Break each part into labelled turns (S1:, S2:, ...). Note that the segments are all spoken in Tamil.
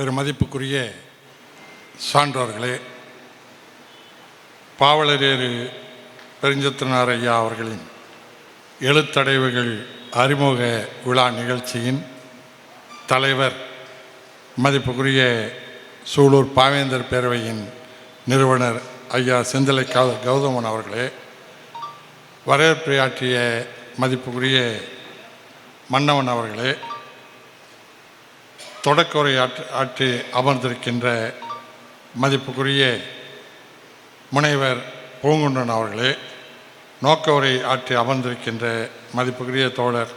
S1: பெருமதிப்புக்குரிய சான்றோர்களே பாவலரேறு பெருஞ்சத்தினார் ஐயா அவர்களின் எழுத்தடைவுகள் அறிமுக விழா நிகழ்ச்சியின் தலைவர் மதிப்புக்குரிய சூலூர் பாவேந்தர் பேரவையின் நிறுவனர் ஐயா செந்திலை கௌதமன் அவர்களே வரவேற்புரையாற்றிய மதிப்புக்குரிய மன்னவன் அவர்களே தொடக்க உரை ஆற்றி ஆற்றி அமர்ந்திருக்கின்ற மதிப்புக்குரிய முனைவர் பூங்குன்றன் அவர்களே நோக்க உரை ஆற்றி அமர்ந்திருக்கின்ற மதிப்புக்குரிய தோழர்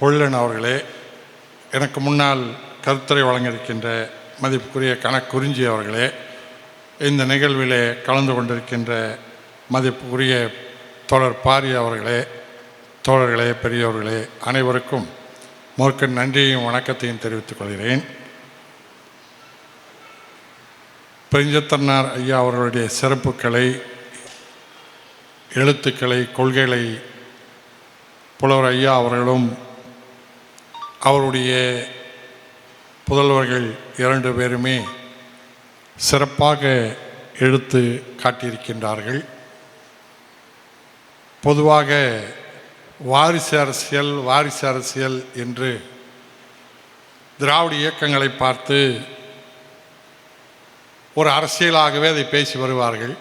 S1: பொள்ளன் அவர்களே எனக்கு முன்னால் கருத்துரை வழங்கியிருக்கின்ற மதிப்புக்குரிய கணக்குறிஞ்சி அவர்களே இந்த நிகழ்விலே கலந்து கொண்டிருக்கின்ற மதிப்புக்குரிய தோழர் பாரி அவர்களே தோழர்களே பெரியவர்களே அனைவருக்கும் முதற்க நன்றியையும் வணக்கத்தையும் தெரிவித்துக் கொள்கிறேன். பெருஞ்சத்தன்னார் ஐயா அவர்களுடைய சிறப்புகளை எழுத்துக்களை கொள்கைகளை புலவர் ஐயா அவர்களும் அவருடைய புதல்வர்கள் இரண்டு பேருமே சிறப்பாக எடுத்து காட்டியிருக்கின்றார்கள். பொதுவாக வாரிசு அரசியல் வாரிசு அரசியல் என்று திராவிட இயக்கங்களை பார்த்து ஒரு அரசியலாகவே அதை பேசி வருவார்கள்.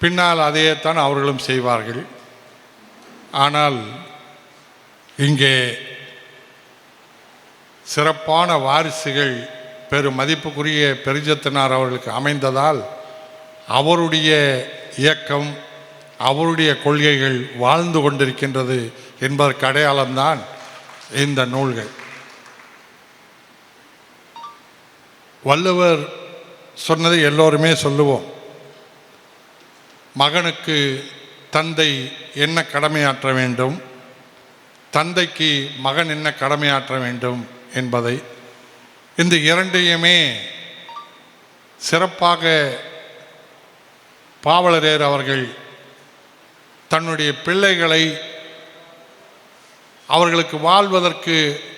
S1: பின்னால் அதையேத்தான் அவர்களும் செய்வார்கள். ஆனால் இங்கே சிறப்பான வாரிசுகள் பெரும் மதிப்புக்குரிய பெருஞ்சத்தினார் அவர்களுக்கு அமைந்ததால் அவருடைய இயக்கம் அவருடைய கொள்கைகள் வாழ்ந்து கொண்டிருக்கின்றது என்பதற்கு அடையாளம்தான் இந்த நூல்கள். வள்ளுவர் சொன்னதை எல்லோருமே சொல்லுவோம். மகனுக்கு தந்தை என்ன கடமையாற்ற வேண்டும்? தந்தைக்கு மகன் என்ன கடமையாற்ற வேண்டும் என்பதை. இந்த இரண்டையுமே சிறப்பாக பாவலரேர் அவர்கள் தன்னுடைய பிள்ளைகளை அவர்களுக்கு வாழ்வதற்கு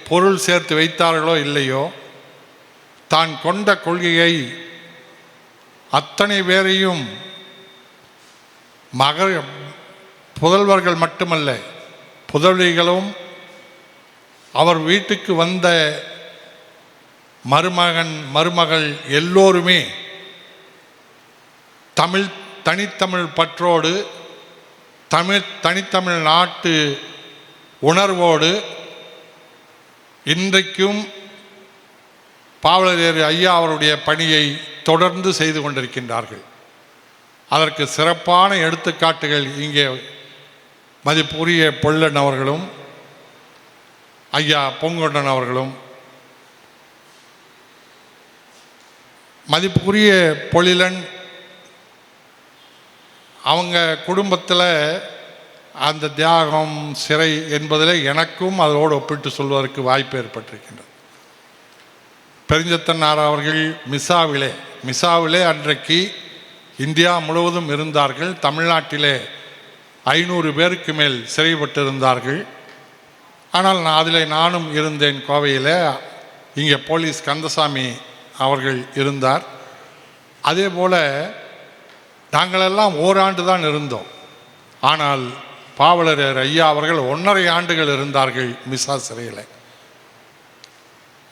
S1: பொருள் சேர்த்து வைத்தார்களோ இல்லையோ தான் கொண்ட கொள்கையை அத்தனை பேரையும் மக புதல்வர்கள் மட்டுமல்ல புதல்விகளும் அவர் வீட்டுக்கு வந்த மருமகன் மருமகள் எல்லோருமே தமிழ் தனித்தமிழ் பற்றோடு தமிழ் தனித்தமிழ் நாட்டு உணர்வோடு இன்றைக்கும் பாவலரேறு ஐயா அவருடைய பணியை தொடர்ந்து செய்து கொண்டிருக்கின்றார்கள். அதற்கு சிறப்பான எடுத்துக்காட்டுகள் இங்கே மதிப்புரிய பொள்ளன் அவர்களும் ஐயா பொங்கொண்டன் அவர்களும். மதிப்புக்குரிய பொழிலன் அவங்க குடும்பத்தில் அந்த தியாகம் சிறை என்பதில் எனக்கும் அதோடு ஒப்பிட்டு சொல்வதற்கு வாய்ப்பு ஏற்பட்டிருக்கின்றது. பெருஞ்சத்தன்னார் அவர்கள் மிசாவிலே மிசாவிலே அன்றைக்கு இந்தியா முழுவதும் இருந்தார்கள். தமிழ்நாட்டிலே ஐநூறு பேருக்கு மேல் சிறைப்பட்டிருந்தார்கள். ஆனால் நான் அதில் நானும் இருந்தேன் கோவையில். இங்கே போலீஸ் கந்தசாமி அவர்கள் இருந்தார். அதே போல் நாங்களெல்லாம் ஓராண்டு தான் இருந்தோம். ஆனால் பாவலரர் ஐயா அவர்கள் ஒன்றரை ஆண்டுகள் இருந்தார்கள் மிசா சிறையில்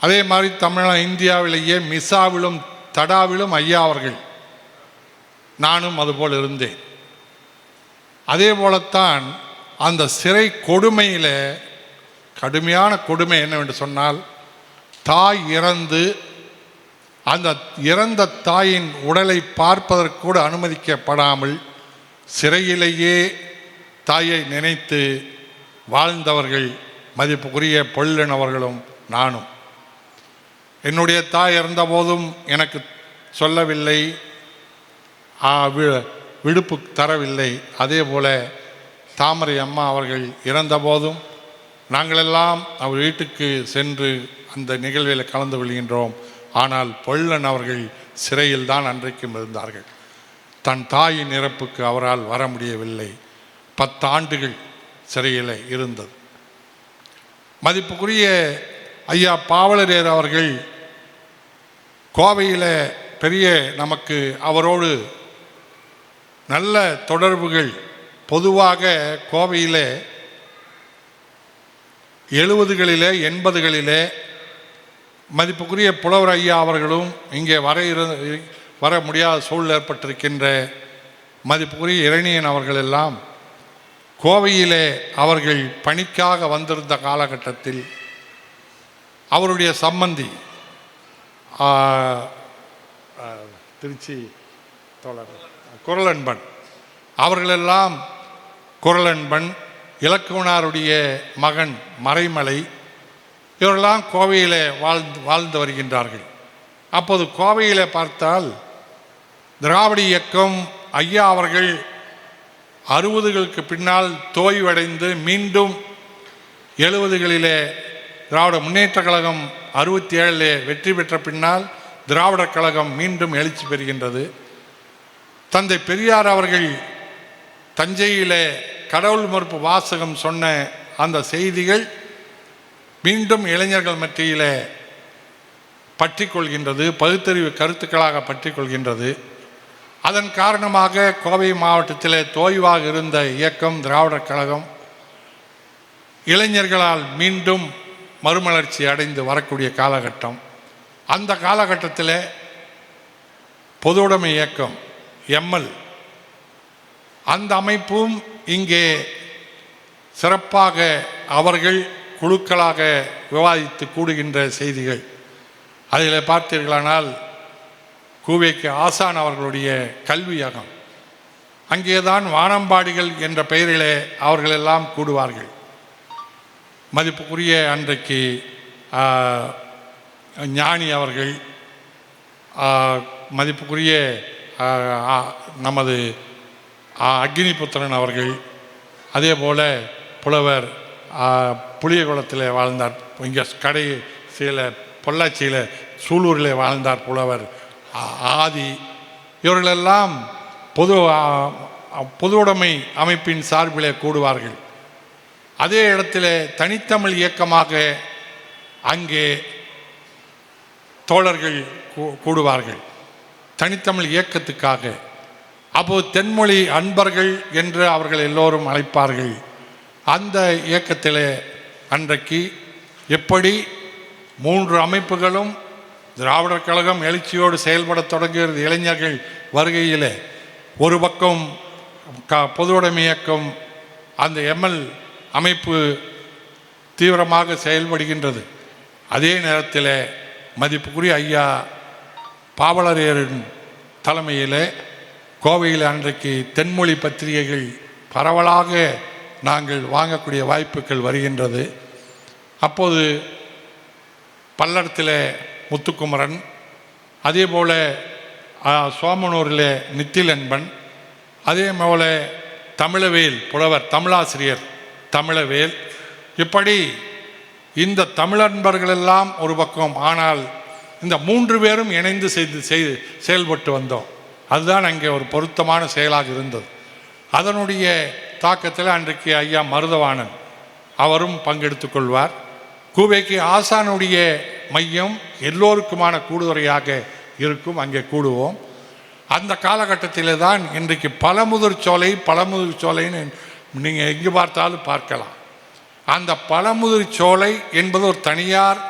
S1: அதே மாதிரி தமிழ இந்தியாவிலேயே மிசாவிலும் தடாவிலும் ஐயா அவர்கள். நானும் அதுபோல் இருந்தேன். அதே போலத்தான் அந்த சிறை கொடுமையில் கடுமையான கொடுமை என்னவென்று சொன்னால் தாய் இறந்து அந்த இறந்த தாயின் உடலை பார்ப்பதற்கு கூட அனுமதிக்கப்படாமல் சிறையிலேயே தாயை நினைத்து வாழ்ந்தவர்கள் மதிப்புக்குரிய பொல்லினவர்களும் நானும். என்னுடைய தாய் இறந்தபோதும் எனக்கு சொல்லவில்லை வி- விடுப்பு தரவில்லை. அதே போல தாமரை அம்மா அவர்கள் இறந்தபோதும் நாங்களெல்லாம் அவர் வீட்டுக்கு சென்று அந்த நிகழ்வில் கலந்து கொள்கின்றோம். ஆனால் பொள்ளன் அவர்கள் சிறையில் தான் அன்றைக்கும் இருந்தார்கள். தன் தாயின் இறப்புக்கு அவரால் வர முடியவில்லை. பத்தாண்டுகள் சிறையில் இருந்தது. மதிப்புக்குரிய ஐயா பாவலரேர் அவர்கள் கோவையில் பெரிய நமக்கு அவரோடு நல்ல தொடர்புகள் பொதுவாக கோவையில் எழுபதுகளிலே எண்பதுகளிலே மதிப்புக்குரிய புலவர் ஐயா அவர்களும் இங்கே வர இரு வர முடியாத சூழல் ஏற்பட்டிருக்கின்ற மதிப்புக்குரிய இரணியன் அவர்கள் எல்லாம் கோவையிலே அவர்கள் பணிக்காக வந்திருந்த காலகட்டத்தில் அவருடைய சம்பந்தி திருச்சி தோழர் குரலன்பன் அவர்களெல்லாம் குரலன்பன் இலக்குவனாருடைய மகன் மறைமலை இவரெல்லாம் கோவையிலே வாழ்ந்து வாழ்ந்து வருகின்றார்கள். அப்போது கோவையிலே பார்த்தால் திராவிட இயக்கம் ஐயா அவர்கள் அறுபதுகளுக்கு பின்னால் தோய்வடைந்து மீண்டும் எழுபதுகளிலே திராவிட முன்னேற்ற கழகம் அறுபத்தி ஏழிலே வெற்றி பெற்ற பின்னால் திராவிடர் கழகம் மீண்டும் எழுச்சி பெறுகின்றது. தந்தை பெரியார் அவர்கள் தஞ்சையிலே கடவுள் மறுப்பு வாசகம் சொன்ன அந்த செய்திகள் மீண்டும் இளைஞர்கள் மத்தியிலே பற்றி கொள்கின்றது பகுத்தறிவு கருத்துக்களாக பற்றி கொள்கின்றது அதன் காரணமாக கோவை மாவட்டத்திலே தோய்வாக இருந்த இயக்கம் திராவிடர் கழகம் இளைஞர்களால் மீண்டும் மறுமலர்ச்சி அடைந்து வரக்கூடிய காலகட்டம். அந்த காலகட்டத்தில் பொதுவுடைமை இயக்கம் எம்எல். அந்த அமைப்பும் இங்கே சிறப்பாக அவர்கள் குழுக்களாக விவாதித்து கூடுகின்ற செய்திகள். அதில் பார்த்தீர்களானால் கூவேக்கு ஆசான் அவர்களுடைய கல்வியகம். அங்கேதான் வானம்பாடிகள் என்ற பெயரிலே அவர்களெல்லாம் கூடுவார்கள். மதிப்புக்குரிய அன்றைக்கு ஞானி அவர்கள் மதிப்புக்குரிய நமது அக்னிபுத்திரன் அவர்கள் அதே போல் புலவர் புளிய குளத்தில் வாழ்ந்தார். இங்கே கடை சில பொள்ளாச்சியில் சூலூரில் வாழ்ந்தார் புலவர். ஆ- ஆதி. இவர்களெல்லாம் பொது பொதுவுடைமை அமைப்பின் சார்பிலே கூடுவார்கள். அதே இடத்துல தனித்தமிழ் இயக்கமாக அங்கே தோழர்கள் கூ- கூடுவார்கள். தனித்தமிழ் இயக்கத்துக்காக. அப்போது தென்மொழி அன்பர்கள் என்று அவர்கள் எல்லோரும் அழைப்பார்கள். அந்த இயக்கத்திலே அன்றைக்கு எப்படி மூன்று அமைப்புகளும் திராவிடர் கழகம் எழுச்சியோடு செயல்படத் தொடங்குகிறது இளைஞர்கள் வருகையில். ஒரு பக்கம் க பொதுவுடைமை இயக்கம் அந்த எம்எல் அமைப்பு தீவிரமாக செயல்படுகின்றது. அதே நேரத்தில் மதிப்புக்குரிய ஐயா பாவலரையரின் தலைமையில் கோவையில் அன்றைக்கு தென்மொழி பத்திரிகைகள் பரவலாக நாங்கள் வாங்கக்கூடிய வாய்ப்புகள் வருகின்றது. அப்போது பல்லடத்தில் முத்துக்குமரன் அதே போல் சோமனூரில் நித்திலன்பன் அதே போல் தமிழவேல் புலவர் தமிழாசிரியர் தமிழவேல். இப்படி இந்த தமிழன்பர்களெல்லாம் ஒரு பக்கம் ஆனால் இந்த மூன்று பேரும் இணைந்து செய்து செய்து செயல்பட்டு வந்தோம். அதுதான் அங்கே ஒரு பொருத்தமான செயலாக இருந்தது. அதனுடைய தாக்கத்தில் அன்றைக்கு ஐயா மருதவாணன் அவரும் பங்கெடுத்து கொள்வார். கூவைக்கு ஆசானுடைய மையம் எல்லோருக்குமான கூடுதுறையாக இருக்கும். அங்கே கூடுவோம். அந்த காலகட்டத்தில் தான் இன்றைக்கு பழமுதிர் சோலை பழமுதிர் சோலைன்னு நீங்கள் எங்கு பார்த்தாலும் பார்க்கலாம். அந்த பழமுதிர் சோலை என்பது ஒரு தனியார்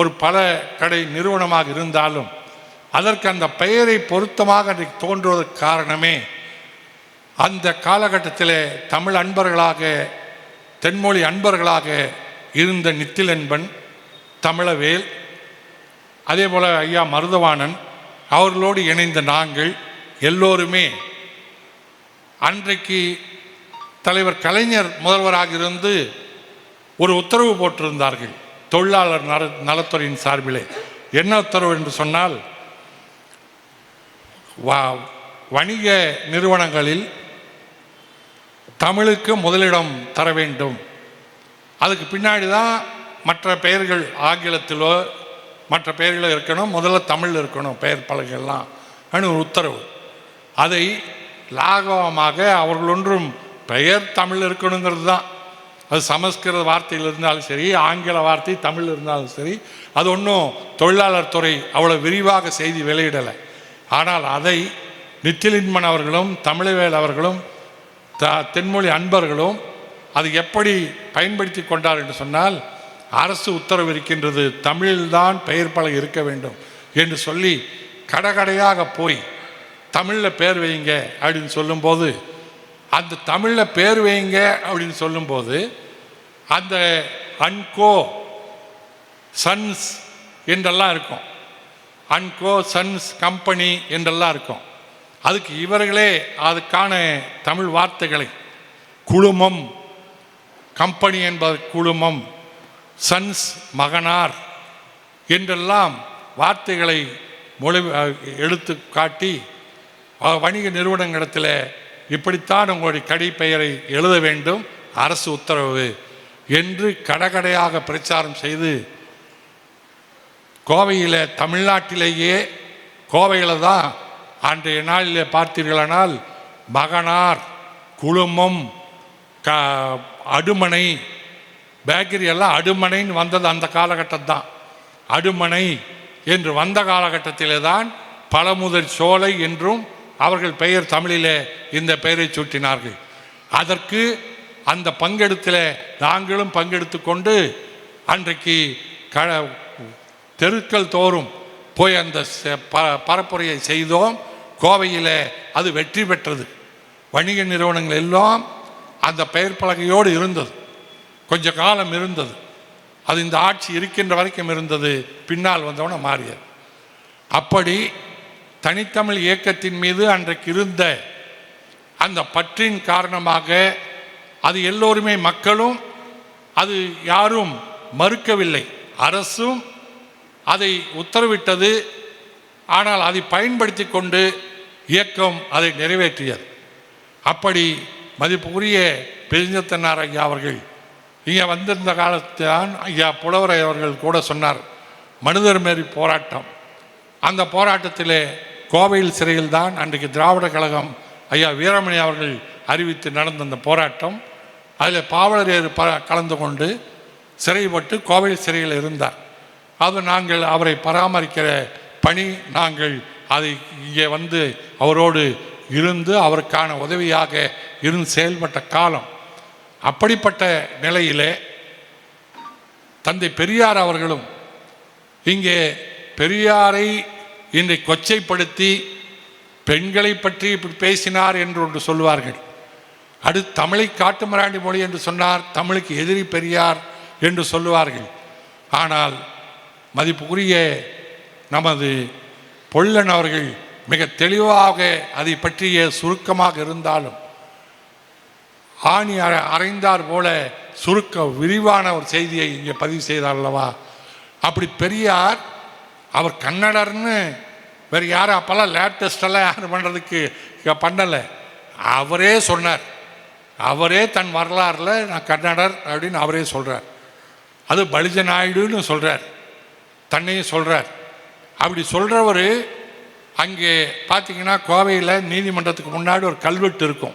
S1: ஒரு பல கடை நிறுவனமாக இருந்தாலும் அதற்கு அந்த பெயரை பொருத்தமாக அன்றைக்கு தோன்றுவதற்கு காரணமே அந்த காலகட்டத்தில் தமிழ் அன்பர்களாக தென்மொழி அன்பர்களாக இருந்த நித்திலன்பன் தமிழவேல் அதே போல் ஐயா மருதவாணன் அவர்களோடு இணைந்த நாங்கள் எல்லோருமே அன்றைக்கு தலைவர் கலைஞர் முதல்வராக இருந்து ஒரு உத்தரவு போட்டிருந்தார்கள் தொழிலாளர் நல நலத்துறையின் சார்பிலே. என்ன உத்தரவு என்று சொன்னால் வ- வணிக நிறுவனங்களில் தமிழுக்கு முதலிடம் தர வேண்டும். அதுக்கு பின்னாடி தான் மற்ற பெயர்கள் ஆங்கிலத்திலோ மற்ற பெயர்களோ இருக்கணும் முதல்ல தமிழ் இருக்கணும் பெயர் பலகைகள்லாம் அப்படின்னு ஒரு உத்தரவு. அதை லாகவமாக அவர்கள் ஒன்றும் பெயர் தமிழ் இருக்கணுங்கிறது தான். அது சமஸ்கிருத வார்த்தையில் இருந்தாலும் சரி ஆங்கில வார்த்தை தமிழ் இருந்தாலும் சரி அது ஒன்றும் தொழிலாளர் துறை அவ்வளோ விரிவாக செய்தி வெளியிடலை. ஆனால் அதை நித்திலின்மன் அவர்களும் தமிழவேல் அவர்களும் த தென்மொழி அன்பர்களும் அது எப்படி பயன்படுத்தி கொண்டார் என்று சொன்னால் அரசு உத்தரவு இருக்கின்றது தமிழில்தான் பெயர் பலகை இருக்க வேண்டும் என்று சொல்லி கடகடையாக போய் தமிழில் பேர் வைங்க அப்படின்னு சொல்லும்போது அந்த தமிழில் பேர் வைங்க அப்படின்னு சொல்லும்போது அந்த அன்கோ சன்ஸ் என்றெல்லாம் இருக்கும். அன்கோ சன்ஸ் கம்பெனி என்றெல்லாம் இருக்கும். அதுக்கு இவர்களே அதுக்கான தமிழ் வார்த்தைகளை குழுமம் கம்பெனி என்பது குழுமம் சன்ஸ் மகனார் என்றெல்லாம் வார்த்தைகளை மொழி எடுத்து காட்டி வணிக நிறுவனங்களிடத்தில் இப்படித்தான் உங்களுடைய கடை பெயரை எழுத வேண்டும் அரசு உத்தரவு என்று கடகடையாக பிரச்சாரம் செய்து கோவையில் தமிழ்நாட்டிலேயே கோவையில் தான் அன்றைய நாளில் பார்த்தீர்களானால் மகனார் குழுமம் க அடுமனை பேக்கரி எல்லாம் அடுமனைன்னு வந்தது அந்த காலகட்டம் தான் அடுமனை என்று வந்த காலகட்டத்திலே தான் பழமுதல் சோலை என்றும் அவர்கள் பெயர் தமிழிலே இந்த பெயரை சூட்டினார்கள். அதற்கு அந்த பங்கெடுத்தில் நாங்களும் பங்கெடுத்து கொண்டு அன்றைக்கு க தெருக்கள் தோறும் போய் அந்த செ- ப பரப்புரையை செய்தோம். கோவையில் அது வெற்றி பெற்றது. வணிக நிறுவனங்கள் எல்லாம் அந்த பெயர் பலகையோடு இருந்தது. கொஞ்ச காலம் இருந்தது. அது இந்த ஆட்சி இருக்கின்ற வரைக்கும் இருந்தது. பின்னால் வந்தவன மாறியது அப்படி தனித்தமிழ் இயக்கத்தின் மீது அன்றைக்கு இருந்த அந்த பற்றின் காரணமாக அது எல்லோருமே மக்களும் அது யாரும் மறுக்கவில்லை. அரசும் அதை உத்தரவிட்டது. ஆனால் அதை பயன்படுத்தி கொண்டு இயக்கம் அதை நிறைவேற்றியது. அப்படி மதிப்புக்குரிய பெருஞ்சத்தனார் ஐயா அவர்கள் இங்கே வந்திருந்த காலத்தான் ஐயா புலவரை அவர்கள் கூட சொன்னார் மனிதர் மாரி போராட்டம். அந்த போராட்டத்திலே கோவையில் சிறையில் தான் அன்றைக்கு திராவிட கழகம் ஐயா வீரமணி அவர்கள் அறிவித்து நடந்த அந்த போராட்டம். அதில் பாவலரேறு ப கலந்து கொண்டு சிறைப்பட்டு கோவையில் சிறையில் இருந்தார். அது நாங்கள் அவரை பராமரிக்கிற பணி நாங்கள் அதை இங்கே வந்து அவரோடு இருந்து அவருக்கான உதவியாக இருந்து செயல்பட்ட காலம். அப்படிப்பட்ட நிலையிலே தந்தை பெரியார் அவர்களும் இங்கே பெரியாரை இன்றை கொச்சைப்படுத்தி பெண்களை பற்றி இப்படி பேசினார் என்று ஒன்று சொல்வார்கள் அடுத்து தமிழை காட்டுமிராண்டி மொழி என்று சொன்னார் தமிழுக்கு எதிரி பெரியார் என்று சொல்லுவார்கள். ஆனால் மதிப்புக்குரிய நமது பொல்லன் அவர்கள் மிக தெளிவாக அதை பற்றிய சுருக்கமாக இருந்தாலும் ஆணி அறைந்தார் போல சுருக்க விரிவான ஒரு செய்தியை இங்கே பதிவு செய்தார் அல்லவா? அப்படி பெரியார் அவர் கன்னடர்னு வேறு யாரும் அப்போல்லாம் லேட்டஸ்டெல்லாம் யாரும் பண்ணுறதுக்கு பண்ணலை. அவரே சொன்னார். அவரே தன் வரலாறில் நான் கன்னடர் அப்படின்னு அவரே சொல்கிறார் அது பலிஜ நாயுடுன்னு சொல்கிறார் தன்னையும் சொல்கிறார் அப்படி சொல்கிறவர் அங்கே பார்த்தீங்கன்னா கோவையில் நீதிமன்றத்துக்கு முன்னாடி ஒரு கல்வெட்டு இருக்கும்.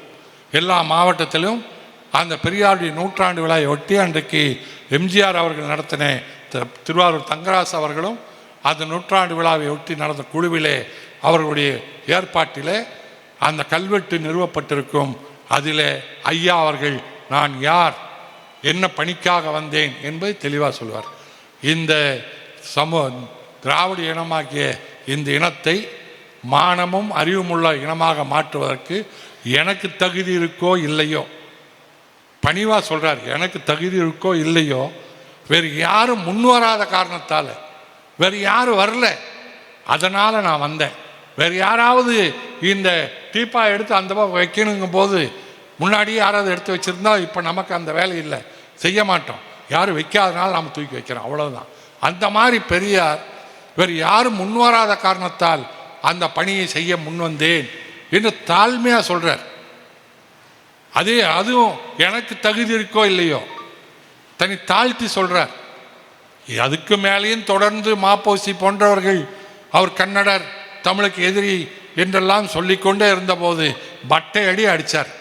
S1: எல்லா மாவட்டத்திலும் அந்த பெரியாருடைய நூற்றாண்டு விழாவை ஒட்டி அன்றைக்கு எம்ஜிஆர் அவர்கள் நடத்தின த- திருவாரூர் தங்கராசு அவர்களும் அந்த நூற்றாண்டு விழாவை ஒட்டி நடந்த குழுவிலே அவர்களுடைய ஏற்பாட்டிலே அந்த கல்வெட்டு நிறுவப்பட்டிருக்கும். அதிலே ஐயா அவர்கள் நான் யார் என்ன பணிக்காக வந்தேன் என்பதை தெளிவாக சொல்வார். இந்த சமூக திராவிட இனமாகிய இந்த இனத்தை மானமும் அறிவுமுள்ள இனமாக மாற்றுவதற்கு எனக்கு தகுதி இருக்கோ இல்லையோ? பணிவாக சொல்கிறார் எனக்கு தகுதி இருக்கோ இல்லையோ? வேறு யாரும் முன் வராத காரணத்தால் வேறு யாரும் வரல அதனால் நான் வந்தேன். வேறு யாராவது இந்த டீப்பா எடுத்து அந்த பக்கம் வைக்கணுங்கும் போது முன்னாடியே யாராவது எடுத்து வச்சுருந்தா இப்போ நமக்கு அந்த வேலை இல்லை. செய்ய மாட்டோம். யாரும் வைக்காதனால நாம் தூக்கி வைக்கிறோம். அவ்வளோதான் அந்த மாதிரி பெரியார் வேறு யாரும் முன்வராத காரணத்தால் அந்த பணியை செய்ய முன் வந்தேன் என்று தாழ்மையாக சொல்கிறார் அதே அதுவும் எனக்கு தகுதி இருக்கோ இல்லையோ தன்னை தாழ்த்தி சொல்கிறார் அதுக்கு மேலேயும் தொடர்ந்து மாப்போசி போன்றவர்கள் அவர் கன்னடர் தமிழுக்கு எதிரி என்றெல்லாம் சொல்லிக்கொண்டே இருந்தபோது பட்டை அடி அடித்தார்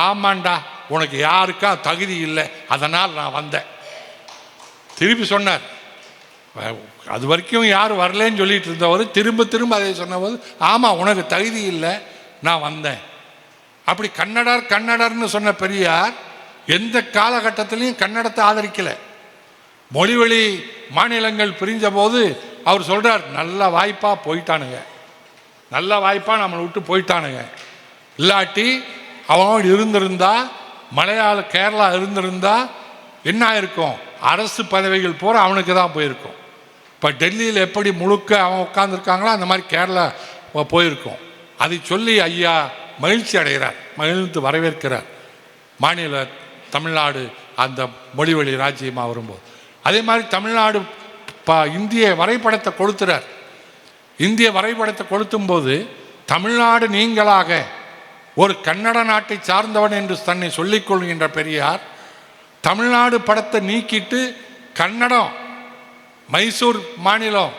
S1: ஆமாண்டா உனக்கு யாருக்கா தகுதி இல்லை அதனால் நான் வந்தேன். திருப்பி சொன்னார் அது வரைக்கும் யாரும் வரலன்னு சொல்லிட்டு இருந்தவர் திரும்ப திரும்ப அதை சொன்னபோது ஆமாம் உனக்கு தகுதி இல்லை நான் வந்தேன். அப்படி கன்னடர் கன்னடர்னு சொன்ன பெரியார் எந்த காலகட்டத்திலையும் கன்னடத்தை ஆதரிக்கலை. மொழிவழி மாநிலங்கள் பிரிஞ்ச போது அவர் சொல்கிறார் நல்ல வாய்ப்பாக போயிட்டானுங்க. நல்ல வாய்ப்பாக நம்மளை விட்டு போயிட்டானுங்க. இல்லாட்டி அவன் இருந்திருந்தா மலையாள கேரளா இருந்திருந்தா என்ன இருக்கும் அரசு பதவிகள் பூரா அவனுக்கு தான் போயிருக்கும். இப்போ டெல்லியில் எப்படி முழுக்க அவன் உட்காந்துருக்காங்களோ அந்த மாதிரி கேரளா போயிருக்கோம். அதை சொல்லி ஐயா மகிழ்ச்சி அடைகிறார் மகிழ்ந்து வரவேற்கிறார். மாநில தமிழ்நாடு அந்த மொழிவழி ராஜ்யமாக வரும்போது. அதே மாதிரி தமிழ்நாடு ப இந்திய வரைபடத்தை கொளுத்துறார். இந்திய வரைபடத்தை கொளுத்தும் போது தமிழ்நாடு நீங்களாக ஒரு கன்னட நாட்டை சார்ந்தவன் என்று தன்னை சொல்லிக்கொள்கின்ற பெரியார் தமிழ்நாடு படத்தை நீக்கிட்டு கன்னடம் மைசூர் மாநிலம்.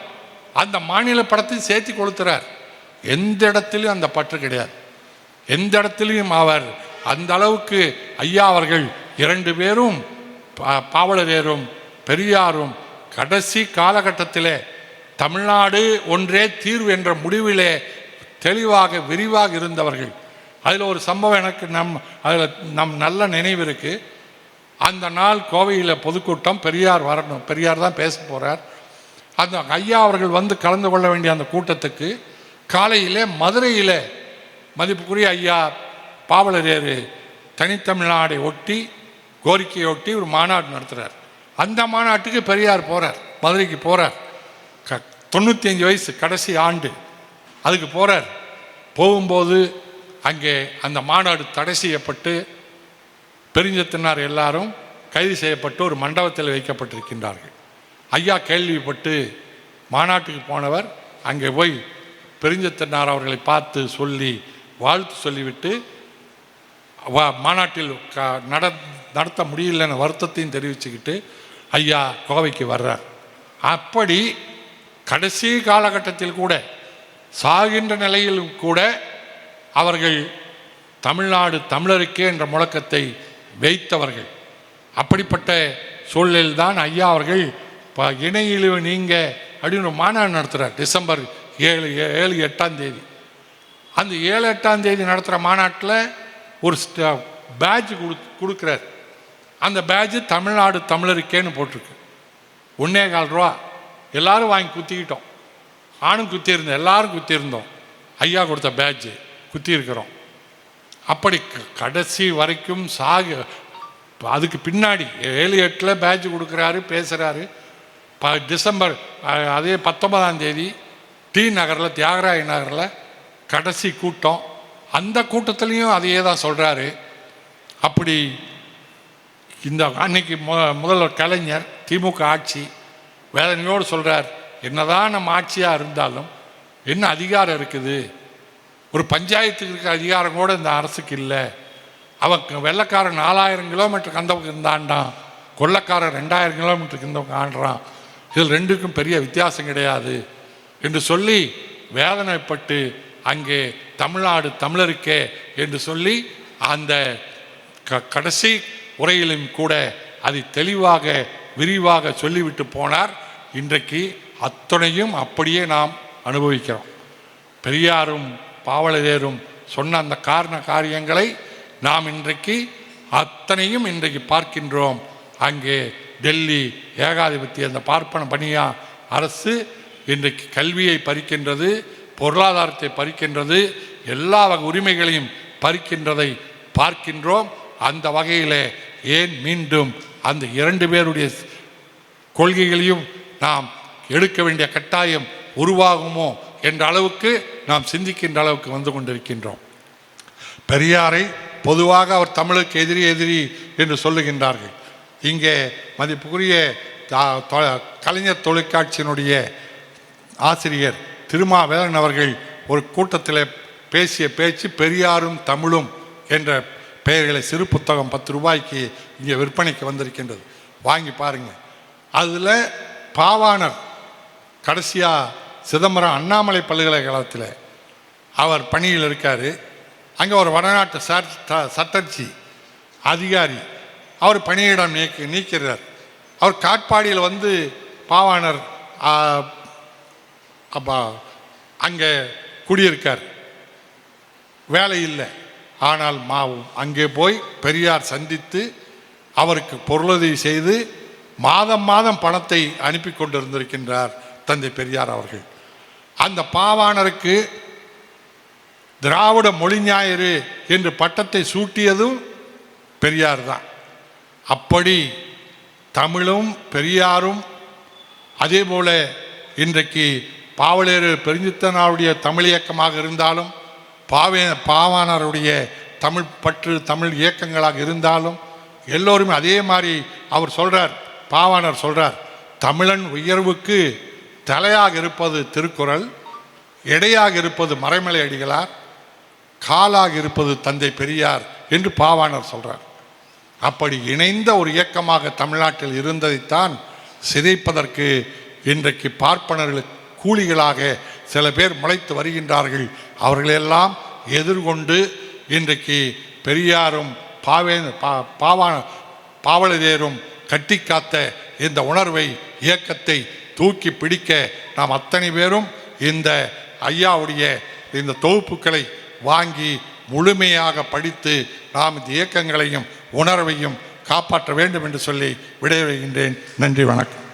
S1: அந்த மாநில படத்தை சேர்த்து கொளுத்துறார். எந்த இடத்துலையும் அந்த பற்று கிடையாது. எந்த இடத்துலையும் அவர் அந்த அளவுக்கு ஐயா அவர்கள் இரண்டு பேரும் பா- பாவலரேரும் பெரியாரும் கடைசி காலகட்டத்திலே தமிழ்நாடு ஒன்றே தீர்வு என்ற முடிவிலே தெளிவாக விரிவாக இருந்தவர்கள். அதில் ஒரு சம்பவம் எனக்கு நம் அதில் நம் நல்ல நினைவு இருக்குது அந்த நாள் கோவையில் பொதுக்கூட்டம் பெரியார் வரணும் பெரியார் தான் பேச போகிறார் அந்த ஐயா அவர்கள் வந்து கலந்து கொள்ள வேண்டிய அந்த கூட்டத்துக்கு காலையிலே மதுரையில் மதிப்புக்குரிய ஐயா பாவலரேறு தனித்தமிழ்நாடை ஒட்டி கோரிக்கையை ஒட்டி ஒரு மாநாடு நடத்துகிறார் அந்த மாநாட்டுக்கு பெரியார் போகிறார் மதுரைக்கு போகிறார் க தொண்ணூற்றி அஞ்சு வயசு கடைசி ஆண்டு அதுக்கு போகிறார் போகும்போது அங்கே அந்த மாநாடு தடை செய்யப்பட்டு பெருஞ்சத்தினார் எல்லாரும் கைது செய்யப்பட்டு ஒரு மண்டபத்தில் வைக்கப்பட்டிருக்கின்றார்கள். ஐயா கேள்விப்பட்டு மாநாட்டுக்கு போனவர் அங்கே போய் பெருஞ்சத்தினார் அவர்களை பார்த்து சொல்லி வாழ்த்து சொல்லிவிட்டு வா- மாநாட்டில் க நட நடத்த முடியலன்னு வருத்தத்தையும் தெரிவிச்சுக்கிட்டு ஐயா கோவைக்கு வர்றார். அப்படி கடைசி காலகட்டத்தில் கூட சாகின்ற நிலையிலும் கூட அவர்கள் தமிழ்நாடு தமிழருக்கே என்ற முழக்கத்தை வைத்தவர்கள். அப்படிப்பட்ட சூழலில் தான் ஐயா அவர்கள் இப்போ இணையிழிவு நீங்க அப்படின்னு ஒரு மாநாடு நடத்துகிறார் டிசம்பர் ஏழு ஏ- ஏழு எட்டாம் தேதி. அந்த ஏழு எட்டாம் தேதி நடத்துகிற மாநாட்டில் ஒரு பேட்ஜ் கொடு கொடுக்குறார். அந்த பேட்ஜ் தமிழ்நாடு தமிழருக்கேன்னு போட்டிருக்கு. ஒன்னே கால் ரூபா. எல்லாரும் வாங்கி குத்திக்கிட்டோம். ஆணும் குத்தியிருந்தோம். எல்லாரும் குத்தியிருந்தோம். ஐயா கொடுத்த பேட்ஜு குத்தியிருக்கிறோம். அப்படி க- கடைசி வரைக்கும் சாகு. அதுக்கு பின்னாடி ஏழு எட்டில் பேட்ச் கொடுக்குறாரு பேசுகிறாரு ப டிசம்பர் அதே பத்தொன்பதாம் தேதி டி நகரில் தியாகராய நகரில் கடைசி கூட்டம். அந்த கூட்டத்துலேயும் அதையே தான் சொல்கிறாரு அப்படி இந்த அன்னைக்கு மு முதல்வர் கலைஞர் திமுக ஆட்சி வேதனையோடு சொல்கிறார் என்னதான் நம்ம ஆட்சியாக இருந்தாலும் என்ன அதிகாரம் இருக்குது? ஒரு பஞ்சாயத்துக்கு இருக்கிற அதிகாரம் கூட இந்த அரசுக்கு இல்லை. அவன் வெள்ளைக்காரன் நாலாயிரம் கிலோமீட்டருக்கு அந்த பக்கம் இருந்தாண்டான் ரெண்டாயிரம் கிலோமீட்டருக்கு இந்த பக்கம் இதில் ரெண்டுக்கும் பெரிய வித்தியாசம் கிடையாது. என்று சொல்லி வேதனைப்பட்டு அங்கே தமிழ்நாடு தமிழருக்கே என்று சொல்லி அந்த க கடைசி உரையிலும் கூட அதை தெளிவாக விரிவாக சொல்லிவிட்டு போனார். இன்றைக்கு அத்தனையும் அப்படியே நாம் அனுபவிக்கிறோம். பெரியாரும் பாவலரேரும் சொன்ன அந்த காரண காரியங்களை நாம் இன்றைக்கு அத்தனையும் இன்றைக்கு பார்க்கின்றோம். அங்கே டெல்லி ஏகாதிபத்திய அந்த பார்ப்பன பணியா அரசு இன்றைக்கு கல்வியை பறிக்கின்றது பொருளாதாரத்தை பறிக்கின்றது எல்லா வகை உரிமைகளையும் பறிக்கின்றதை பார்க்கின்றோம். அந்த வகையிலே ஏன் மீண்டும் அந்த இரண்டு பேருடைய கொள்கைகளையும் நாம் எடுக்க வேண்டிய கட்டாயம் உருவாகுமோ என்ற அளவுக்கு நாம் சிந்திக்கின்ற அளவுக்கு வந்து கொண்டிருக்கின்றோம். பெரியாரை பொதுவாக அவர் தமிழுக்கு எதிரி எதிரி என்று சொல்லுகின்றார்கள். இங்கே மதிப்புக்குரிய தொ- கலைஞர் தொலைக்காட்சியினுடைய ஆசிரியர் திருமாவேலன் அவர்கள் ஒரு கூட்டத்தில் பேசிய பேச்சு பெரியாரும் தமிழும் என்ற பெயர்களை சிறு புத்தகம் பத்து ரூபாய்க்கு இங்கே விற்பனைக்கு வந்திருக்கின்றது. வாங்கி பாருங்கள் அதில் பாவாணர் கடைசியாக சிதம்பரம் அண்ணாமலை பல்கலைக்கழகத்தில் அவர் பணியில் இருக்கார். அங்கே ஒரு வடநாட்டு சார் த- சட்டர்ஜி அதிகாரி அவர் பணியிடம் நீக்கி நீக்கிறார். அவர் காட்பாடியில் வந்து பாவாணர் அப்பா அங்கே குடியிருக்கார். வேலை இல்லை. ஆனால் மா அங்கே போய் பெரியார் சந்தித்து அவருக்கு பொருளுதவி செய்து மாதம் மாதம் பணத்தை அனுப்பி கொண்டிருந்திருக்கின்றார் தந்தை பெரியார் அவர்கள். அந்த பாவாணருக்கு திராவிட மொழி ஞாயிறு என்று பட்டத்தை சூட்டியதும் பெரியார் தான். அப்படி தமிழும் பெரியாரும் அதே போல இன்றைக்கு பாவலேறு பெருஞ்சித்தனாருடைய தமிழ் இயக்கமாக இருந்தாலும் பாவே பாவாணருடைய தமிழ் பற்று தமிழ் இயக்கங்களாக இருந்தாலும் எல்லோருமே அதே மாதிரி அவர் சொல்றார் பாவாணர் சொல்றார் தமிழன் உயர்வுக்கு தலையாக இருப்பது திருக்குறள் எடையாக இருப்பது மறைமலை அடிகளார் காலாக இருப்பது தந்தை பெரியார் என்று பாவாணர் சொல்றார். அப்படி இணைந்த ஒரு இயக்கமாக தமிழ்நாட்டில் இருந்ததைத்தான் சிதைப்பதற்கு இன்றைக்கு பார்ப்பனர்களுக்கு கூலிகளாக சில பேர் முளைத்து வருகின்றார்கள். அவர்களெல்லாம் எதிர்கொண்டு இன்றைக்கு பெரியாரும் பாவே பா பாவா பாவலதேரும் கட்டி காத்த இந்த உணர்வை இயக்கத்தை தூக்கி பிடிக்க நாம் அத்தனை பேரும் இந்த ஐயாவுடைய இந்த தொகுப்புகளை வாங்கி முழுமையாக படித்து நாம் இந்த இயக்கங்களையும் உணர்வையும் காப்பாற்ற வேண்டும் என்று சொல்லி விடைபெறுகின்றேன். நன்றி வணக்கம்.